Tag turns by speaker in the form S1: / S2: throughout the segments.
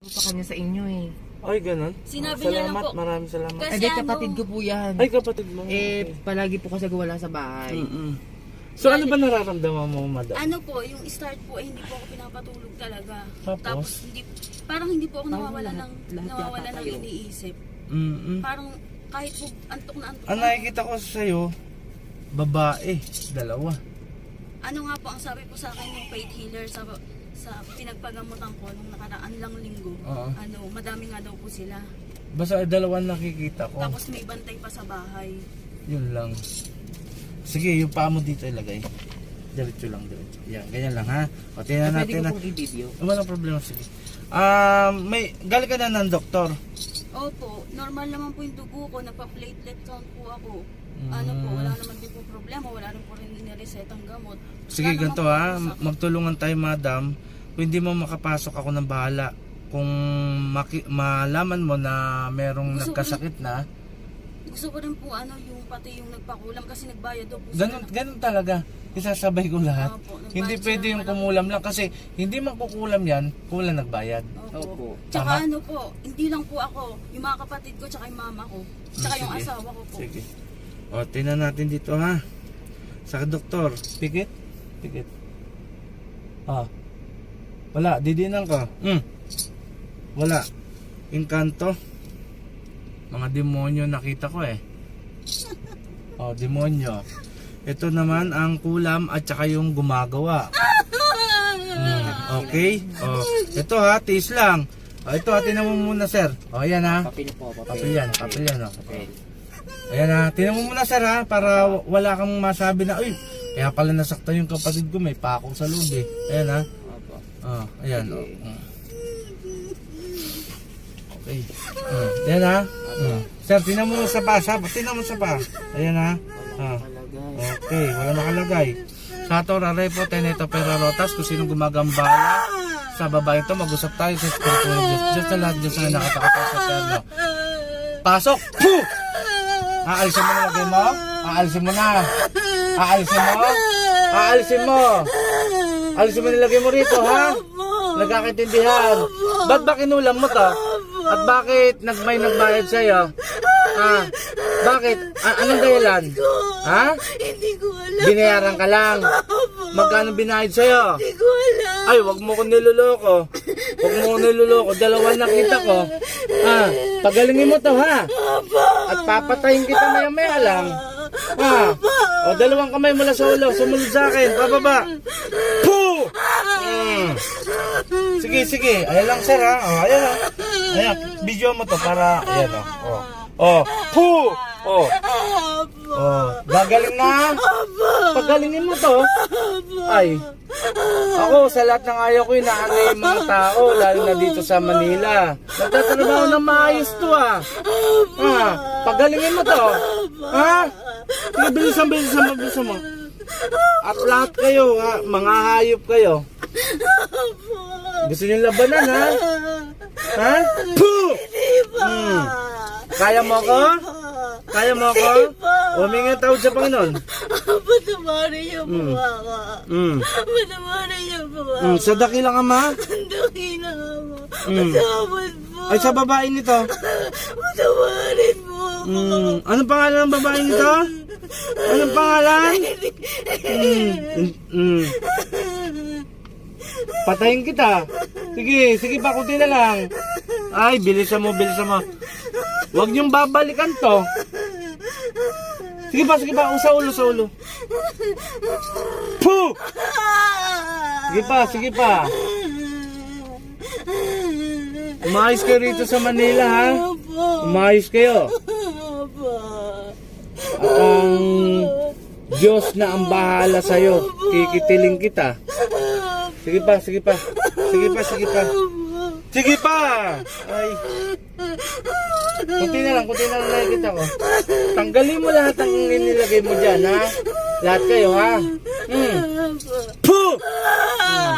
S1: pa kanya sa inyo eh.
S2: Ay, ganun.
S3: Sinabi niya lang
S2: salamat,
S3: po.
S2: maraming salamat.
S3: Kasi
S1: Ay, di,
S3: ano-
S1: kapatid ko po yan.
S2: Ay, kapatid mo.
S1: eh, palagi po kasi wala sa bahay.
S2: Mm-mm. So, ano ba nararamdaman mo, madam?
S3: Ano po, yung start po, eh, hindi po ako pinapatulog talaga.
S2: Tapos?
S3: hindi, parang hindi po ako
S1: Parang
S3: nawawala
S1: lahat-
S3: ng,
S1: lahat
S3: nawawala ng
S1: kayo.
S3: iniisip.
S2: Mm-mm.
S3: Parang kahit po antok na antok
S2: Ang
S3: na.
S2: nakikita ko sa'yo, babae, dalawa.
S3: Ano nga po ang sabi po sa akin ng faith healer sa sa pinagpagamutan ko nung nakaraan lang linggo.
S2: Oo.
S3: Ano, madami nga daw po sila.
S2: Basta dalawa nakikita ko.
S3: Tapos may bantay pa sa bahay.
S2: Yun lang. Sige, yung paa mo dito ilagay. Diretso lang, diretso. Yan, ganyan lang ha. O, tingnan
S1: Pwede
S2: natin
S1: ko
S2: na.
S1: pong i-video.
S2: Walang problema, sige. Ah, may, galing ka na ng doktor.
S3: Opo, normal naman po yung dugo ko, nagpa-platelet count po ako.
S2: Mm.
S3: Ano po, wala naman din po problema, wala rin po rin iniresetang gamot.
S2: Sige,
S3: Wala naman
S2: ganito
S3: po
S2: ha.
S3: ako sa-
S2: Magtulungan tayo, madam. Kung hindi mo makapasok ako ng bahala. Kung maki- malaman mo na merong
S3: Gusto ko
S2: nagkasakit na,
S3: Gusto ko rin po ano, yung pati yung nagpakulam kasi nagbayad daw po
S2: ganun,
S3: sila.
S2: ganun talaga. Isasabay ko lahat.
S3: Opo, nagbayad
S2: hindi
S3: sila
S2: pwede
S3: ng
S2: yung kumulam lang kasi hindi man kukulam yan kung wala nagbayad.
S3: Opo.
S1: Opo.
S3: Tsaka
S2: Tama.
S3: ano po, hindi lang po ako, yung mga kapatid ko, tsaka yung mama ko, tsaka yung
S2: Sige.
S3: asawa ko po.
S2: Sige. O, tingnan natin dito ha. Sa doktor. Pikit? Pikit. Ah. Wala, didinan ka. Hmm. Wala. Inkanto. Mga demonyo nakita ko eh. Oh, demonyo. Ito naman ang kulam at saka yung gumagawa. Hmm, okay? Oh, ito ha, tiis lang. Oh, ito ha, tinan mo muna sir. Oh, yan ha.
S1: Papel po, papel.
S2: Papel yan, papel yan. Oh.
S1: Papel.
S2: Ayan na, tinan mo muna sir ha, para wala kang masabi na, uy, kaya pala nasaktan yung kapatid ko, may pakong sa loob eh. Ayan ha. Oh, ayan. Oh.
S1: Okay.
S2: Mm. Ayan ha. Mm. Sir, tinan mo sa pa, sa, tinan mo sa pa. Ayan ha. Ah.
S1: Nakalagay.
S2: Okay, wala nakalagay. Sato, Rarepo, Teneto, Perarotas, kung sino gumagambala sa babae to, mag-usap tayo sa Espiritu ng Diyos. Diyos sa lahat, Diyos na nakatakot sa terno. Pasok! Puh! Aalisin mo na lagay mo? Aalisin mo na. Aalisin mo? Aalisin mo. Aalisin mo nilagay mo rito, ha? Nagkakaintindihan. Ba't ba kinulam mo to? At bakit nagmay nagbayad sa'yo? Ha? Bakit? A- anong dahilan? Ha?
S3: Hindi ko alam.
S2: Binayaran ka lang. Magkano binayad sa'yo?
S3: Hindi ko alam.
S2: Ay, wag mo ko niloloko. Wag mo ko niloloko. Dalawa nakita ko. Ha? Pagalingin mo to, ha? At papatayin kita maya maya lang. Ha? O, dalawang kamay mula sa ulo. Sumunod sa akin. Pababa. Puh! Mm. Sige, sige. Ayan lang, sir, ha? O, ayan, ha? Ayan. Video mo to para, ayan, o. O. O. Puh! O. O. Gagaling na. Pagalingin mo to. Ay. Ako, sa lahat ng ayaw ko, inaano yung mga tao, lalo na dito sa Manila. Nagtatrabaho ng maayos to, ah. Ha? Pagalingin mo to. Ha? Sige, bilisan, bilisan mo, bilisan mo. At lahat kayo, ha? Mga hayop kayo. Gusto niyo labanan, ha? Ha? Puh! Hmm. Kaya mo ko? Kaya mo ko? Humingi ng tawad sa Panginoon.
S3: Patawarin niyo po
S2: Mm.
S3: ako.
S2: Mm.
S3: Patawarin niyo po ako.
S2: Mm. Sa dakilang ama?
S3: Daki na ako.
S2: Mm.
S3: Patawad po.
S2: Ay, sa babae nito?
S3: Patawarin mo ako.
S2: Mm. Anong pangalan ng babae nito? Anong pangalan? Mm. Mm. Patayin kita. Sige, sige pa, na lang. Ay, bilisan mo, bilisan mo. Huwag niyong babalikan to. Sige pa, sige pa, sa ulo, sa ulo. Puh! Sige pa, sige pa. Umayos kayo rito sa Manila, ha? Umayos kayo. At ang Diyos na ang bahala sa'yo. Kikitiling kita. Sige pa, sige pa. Sige pa, sige pa. Sige pa! Ay. Kunti na lang, kunti na lang nakikita ko. Tanggalin mo lahat ang inilagay mo dyan, ha? Lahat kayo, ha? Hmm. Puh! Hmm.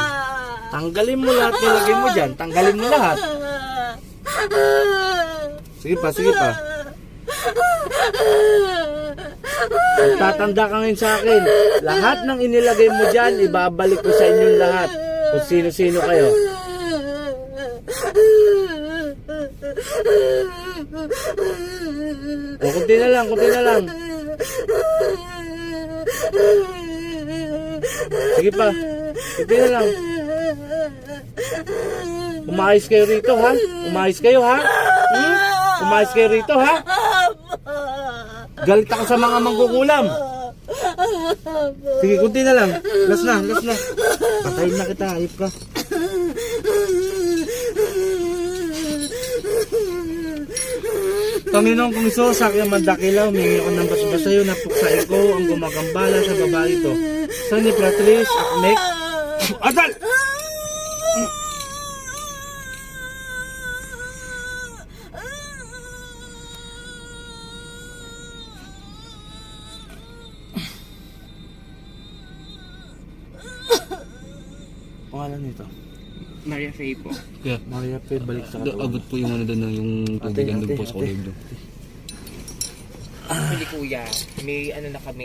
S2: Tanggalin mo lahat nilagay mo dyan. Tanggalin mo lahat. Sige pa, sige pa. Tatanda ka ngayon sa akin. Lahat ng inilagay mo dyan, ibabalik ko sa inyong lahat. Kung sino-sino kayo. O, kunti na lang, kunti na lang. Sige pa. Kunti na lang. Umayos kayo rito, ha? Umayos kayo, ha? Hmm? Umayos kayo rito, ha? Galit ako sa mga mangkukulam. Sige, kunti na lang. Last na, last na. Patayin na kita, ayop ka. Panginoon kong iso, sa aking mandakilaw, humingi ako ng basbas sa'yo, napuksain ko ang gumagambala sa babae ito. Sa ni Pratris, Akmek, Atal! Pangalan nito?
S1: Maria Faye po.
S4: Yeah.
S2: Maria Pe, balik sa katawan.
S4: Abot po yung ano doon, yung tubig
S2: ate,
S4: po sa kulog doon.
S1: Actually kuya, may ano na kami,